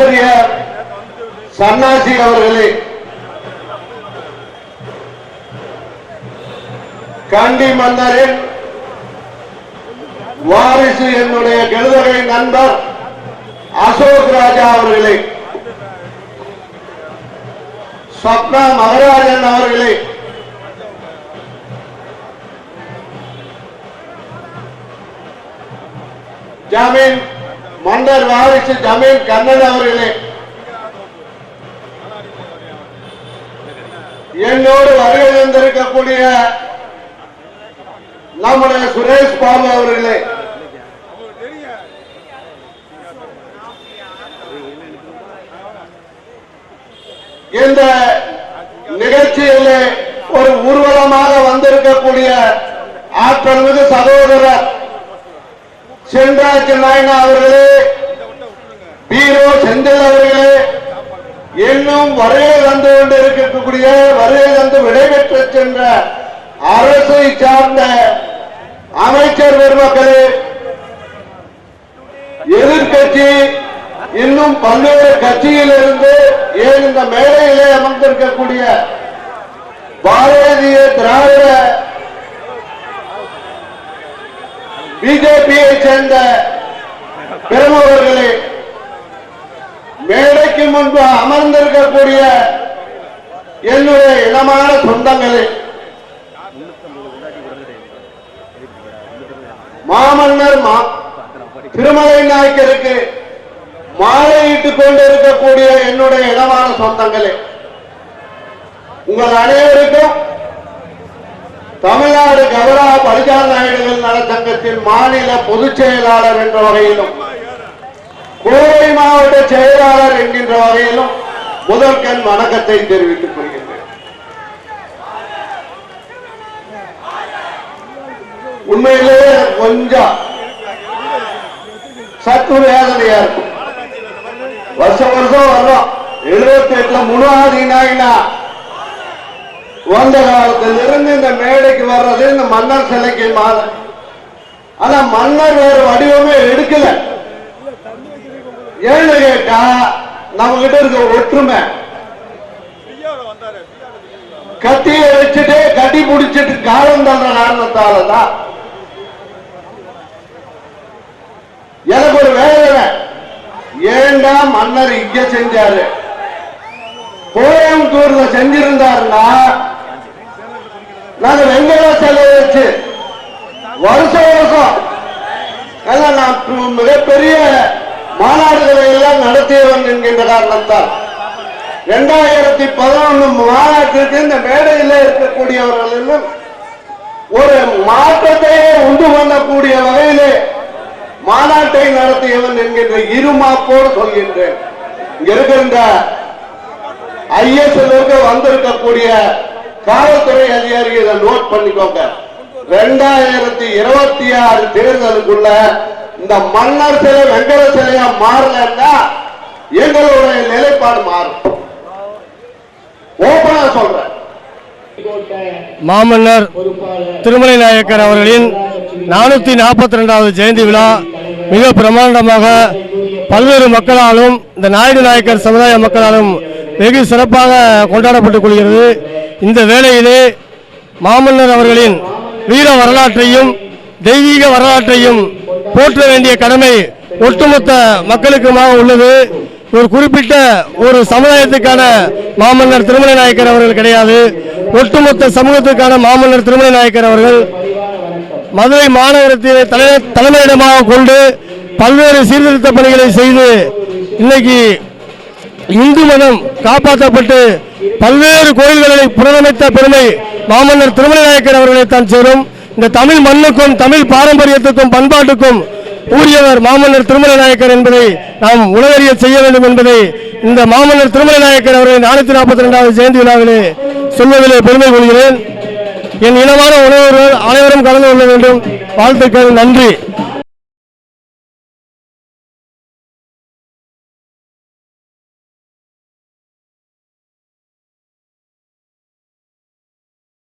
ஆசிரியர் சன்னாசி அவர்களே கண்டி மன்னரின் வாரிசு என்னுடைய கெழுதகை நண்பர் அசோக் ராஜா அவர்களே ஸ்வப்னா மகராஜன் அவர்களே ஜாமீன் மன்னர் வாரிசு ஜமீன் கண்ணன் அவர்களே. என்னோடு வருகை தந்திருக்கக்கூடிய நம்முடைய சுரேஷ் பாபு அவர்களே. இந்த நிகழ்ச்சியிலே ஒரு ஊர்வலமாக வந்திருக்கக்கூடிய ஆற்றல் மிகு சகோதரர் சென்றாஜ் நாயனா அவர்களே பீரோ செந்தில் அவர்களே இன்னும் வருகை தந்து கொண்டிருக்கக்கூடிய வருகை தந்து விடைபெற்று சென்ற அரசை சார்ந்த அமைச்சர் பெருமக்களே எதிர்கட்சி இன்னும் பல்வேறு கட்சியில் இருந்து ஏன் இந்த மேடையிலே அமர்ந்திருக்கக்கூடிய பாரதிய பிஜேபியை சேர்ந்த பெருமவர்களே மேடைக்கு முன்பு அமர்ந்திருக்கக்கூடிய என்னுடைய இனமான சொந்தங்களே மாமன்னர் மா திருமலை நாயக்கருக்கு மாலையிட்டுக் கொண்டிருக்கக்கூடிய என்னுடைய இனமான சொந்தங்களே உங்கள் அனைவருக்கும் தமிழ்நாடு கவரா பரிசார் நாயுடுகள் நலச்சங்கத்தின் மாநில பொதுச் செயலாளர் என்ற வகையிலும் கோவை மாவட்ட செயலாளர் என்கின்ற வகையிலும் முதல் கண் வணக்கத்தை தெரிவித்துக் கொள்கின்றேன். உண்மையிலேயே கொஞ்சம் சற்று வேதனையா இருக்கும். வருஷம் வருஷம் வர்றோம். எழுபத்தி எட்டுல முனாதி நாயினா. வந்த காலத்தில் இருந்து இந்த மேடைக்கு வர்றது இந்த மன்னர் சிலைக்கு மாலை. ஆனா மன்னர் வேற வடிவமே எடுக்கல. ஏன்னு கேட்டா நம்ம கிட்ட இருக்க ஒற்றுமை. கத்திய வச்சுட்டு கட்டி பிடிச்சிட்டு காலம் தந்த காரணத்தாலதான். எனக்கு ஒரு வேலை ஏண்டா மன்னர் இங்க செஞ்சாரு? கோயம்புத்தூர்ல செஞ்சிருந்தாருன்னா நாங்க வெங்கட சிலை வச்சு வருஷம் வருஷம். எல்லாம் நான் மிகப்பெரிய மாநாடுகளை எல்லாம் நடத்தியவன் என்கின்ற காரணத்தால் இரண்டாயிரத்தி பதினொன்னு மாநாட்டிற்கு இந்த மேடையில் இருக்கக்கூடியவர்களும் ஒரு மாற்றத்தையே உண்டு பண்ணக்கூடிய வகையிலே மாநாட்டை நடத்தியவன் என்கின்ற இருமாப்போடு சொல்கின்றேன். இங்க இருக்கின்ற ஐஎஸ்எல் வந்திருக்கக்கூடிய காவல்துறை அதிகாரி இதை நோட் பண்ணிக்கோங்க. ரெண்டாயிரத்தி இருபத்தி ஆறு தேர்தலுக்குள்ள இந்த மன்னர் சிலை வெங்கட சிலையா மாறலன்னா எங்களுடைய நிலைப்பாடு மாறும். ஓபனா சொல்றேன். மாமன்னர் திருமலை நாயக்கர் அவர்களின் நானூத்தி நாற்பத்தி ரெண்டாவது ஜெயந்தி விழா மிக பிரமாண்டமாக பல்வேறு மக்களாலும் இந்த நாயுடு நாயக்கர் சமுதாய மக்களாலும் வெகு சிறப்பாக கொண்டாடப்பட்டுக் கொள்கிறது. இந்த வேளையிலே மாமன்னர் அவர்களின் வீர வரலாற்றையும் தெய்வீக வரலாற்றையும் போற்ற வேண்டிய கடமை ஒட்டுமொத்த மக்களுக்குமாக உள்ளது. ஒரு குறிப்பிட்ட ஒரு சமுதாயத்துக்கான மாமன்னர் திருமலை நாயக்கர் அவர்கள் கிடையாது. ஒட்டுமொத்த சமூகத்துக்கான மாமன்னர் திருமலை நாயக்கர் அவர்கள் மதுரை மாநகரத்தை தலை- தலைமையிடமாக கொண்டு பல்வேறு சீர்திருத்த பணிகளை செய்து இன்னைக்கு இந்து மதம் காப்பாற்றப்பட்டு பல்வேறு கோயில்களை புனரமைத்த பெருமை மாமன்னர் திருமலை நாயக்கர் அவர்களை தான் சேரும். இந்த தமிழ் மண்ணுக்கும் தமிழ் பாரம்பரியத்துக்கும் பண்பாட்டுக்கும் கூறியவர் மாமன்னர் திருமலை நாயக்கர் என்பதை நாம் உணவறிய செய்ய வேண்டும் என்பதை இந்த மாமன்னர் திருமலை நாயக்கர் அவர்களின் நானூற்றி நாற்பத்தி ரெண்டாவது ஜெயந்தி விழாவிலே சொல்வதிலே பெருமை கொள்கிறேன். என் இனமான உணவர்கள் அனைவரும் கலந்து கொள்ள வேண்டும். வாழ்த்துக்கள் நன்றி.